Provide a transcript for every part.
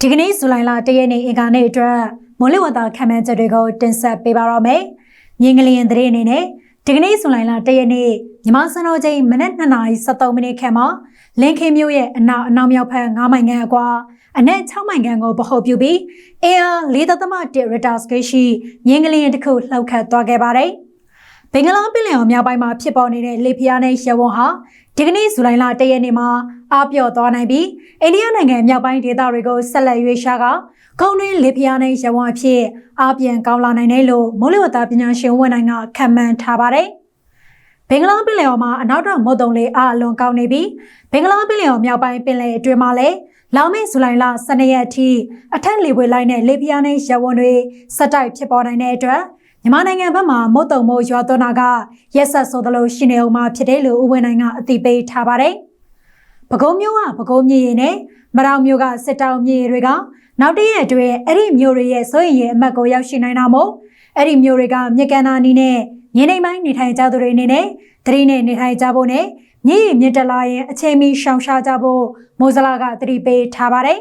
ဒီကနေ့ဇူလိုင်လ၁ရက်နေ့အင်္ဂါနေ့အတွက်မိုးလေဝသခန့်မှန်းချက်တွေကိုတင်ဆက်ပေးပါတော့မယ်။မြင်းကလျင်သတင်းအနေနဲ့ဒီကနေ့ဇူလိုင်လ၁ရက်နေ့ညီမစံတော်ချိန်မနက်2:73မိနစ်ခန့်မှာလင်းခင်းမြို့ရဲ့အနောက်အနောက်မြောက်ဘက်9မိုင်ခန့်အကွာအနက်6မိုင်ခန့်ကိုဗဟိုပြုပြီးအင်အား4.1ရတာစကေးရှိမြင်းကလျင်တစ်ခုလှုပ်ခတ်သွားခဲ့ပါတယ်။ဘင်္ဂလားပင်လယ်အော်မြောက်ပိုင်းမှာဖြစ်ပေါ်နေတဲ့လေပြင်းနဲ့ရဝန်းဟာ ဒီကနေ့ဇူလိုင်လ၁ရက်နေ့မှာအပြော့သွားနိုင်ပြီးအိန္ဒိယနိုင်ငံမြောက်ပိုင်းဒေသတွေကိုဆက်လက်ရွေးရှားကကုန်းတွင်းလေပြင်းနဲ့ရဝန်းအဖြစ်အပြန်ကောင်းလာနိုင်တယ်လို့မိုးလေဝသပညာရှင်ဝန်နိုင်ကခန့်မှန်းထားပါတယ်။ဘင်္ဂလားပင်လယ်အော်မှာအနောက်တောင်မုတ်တုံလေအအလွန်ကောင်းနေပြီးဘင်္ဂလားပင်လယ်အော်မြောက်ပိုင်းပင်လယ်အတွင်းမှာလည်းလာမယ့်ဇူလိုင်လ12ရက်အထိအထက်လေပွေလိုက်တဲ့လေပြင်းနဲ့ရဝန်းတွေဆက်တိုက်ဖြစ်ပေါ်နိုင်တဲ့အတွက် မြန်မာနိုင်ငံဘက်မှာမုတ်တုံမိုးရွာသွန်းတာကရက်ဆက်ဆိုသလိုရှိနေအောင်မှာဖြစ်တယ်လို့ဦးဝင်းနိုင်ကအသိပေးထားပါတယ်။ပဲခူးမြို့ကပဲခူးမြေရီနဲ့မရောင်မြို့ကစစ်တောင်မြေရီတွေကနောက်တည့်ရက်အတွင်းအဲ့ဒီမြို့တွေရဲ့စိုးရိမ်ရဲ့အမတ်ကိုရောက်ရှိနိုင်တာမို့အဲ့ဒီမြို့တွေကမြေကန်နာနီနဲ့ငင်းနေပိုင်းနေထိုင်ကြသူတွေအနေနဲ့သတိနဲ့နေထိုင်ကြဖို့နဲ့မြေရီမြစ်တလာရင်အချိန်မီရှောင်ရှားကြဖို့မိုးစလာကသတိပေးထားပါတယ်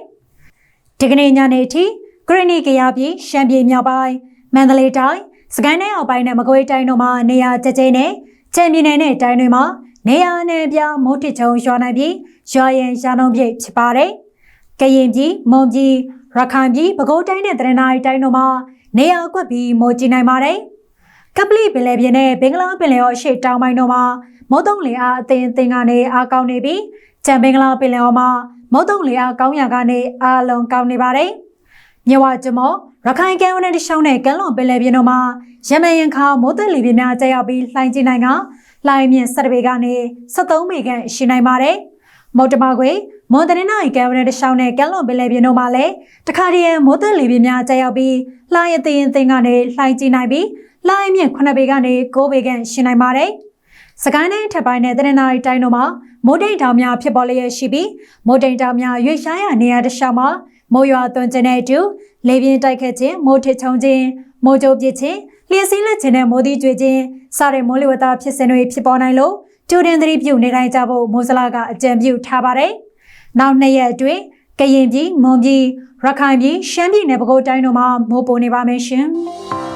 ။ဒီကနေ့ညနေအထိဂရနီကရပြည်ရှမ်းပြည်မြောက်ပိုင်းမန္တလေးတိုင်း စကိုင်းတိုင်းအောက်ပိုင်းနဲ့မကွေးတိုင်းတို့မှာနေရာကျကျနဲ့ချန်ပြည်နယ်နဲ့တိုင်းတွေမှာနေရာနဲ့ပြမိုးထချုံရွာနိုင်ပြီးရွာရင်ရာနှုန်းပြည့်ဖြစ်ပါတယ်။ကရင်ပြည်မွန်ပြည်ရခိုင်ပြည်ပဲခူးတိုင်းနဲ့တရနာရီတိုင်းတို့မှာနေရာကွက်ပြီးမိုးကြီးနိုင်ပါတယ်။ကပလီပင်လယ်ပြင်နဲ့ဘင်္ဂလားပင်လယ်အော်ရှေ့တောင်ပိုင်းတို့မှာမုတ်တုံလင်အားအသင်းအသင်းကနေအားကောင်းနေပြီးချန်ဘင်္ဂလားပင်လယ်အော်မှာမုတ်တုံလင်အားကောင်းရာကနေအားလုံးကောင်းနေပါတယ်။ မြဝကျမောရခိုင်ကမ်းဝန်းတရှောင်းနဲ့ကမ်းလွန်ပင်လယ်ပြင်တို့မှာရမယန်ခါမိုးသက်လေပြင်းများကျရောက်ပြီးလှိုင်းကြီးနိုင်ကလှိုင်းမြင့်ဆက်တပေကနေ73မေခန့်ရှိနိုင်ပါတယ်။မုတ်တမခွေမွန်တရနိုင်ကမ်းဝန်းတရှောင်းနဲ့ကမ်းလွန်ပင်လယ်ပြင်တို့မှာလည်းတခါတည်းမိုးသက်လေပြင်းများကျရောက်ပြီးလှိုင်းအသင်းအသင်းကနေလှိုင်းကြီးနိုင်ပြီးလှိုင်းမြင့်9ပေကနေ9ပေခန့်ရှိနိုင်ပါတယ်။စကိုင်းတိုင်းထပ်ပိုင်းနဲ့တရနာရီတိုင်းတို့မှာမိုးတိမ်တောင်များဖြစ်ပေါ်လျက်ရှိပြီးမိုးတိမ်တောင်များရွေ့ရှားရနေရာတစ်လျှောက်မှာ မိုးရွာသွန်းခြင်းနဲ့အတူလေပြင်းတိုက်ခတ်ခြင်းမိုးထချုံခြင်းမိုးကြိုးပစ်ခြင်းလျှက်စီးလက်ခြင်းနဲ့မိုးသီးကျွေခြင်းစတဲ့မိုးလေဝသဖြစ်စဉ်တွေဖြစ်ပေါ်နိုင်လို့ကျူတင်သတိပြုနေတိုင်းကြဖို့မိုးစလာကအကြံပြုထားပါတယ်။နောက်နှစ်ရက်အတွင်းကရင်ပြည်မွန်ပြည်ရခိုင်ပြည်ရှမ်းပြည်နယ်ပဲခူးတိုင်းတို့မှာမိုးပုံနေပါမယ်ရှင်။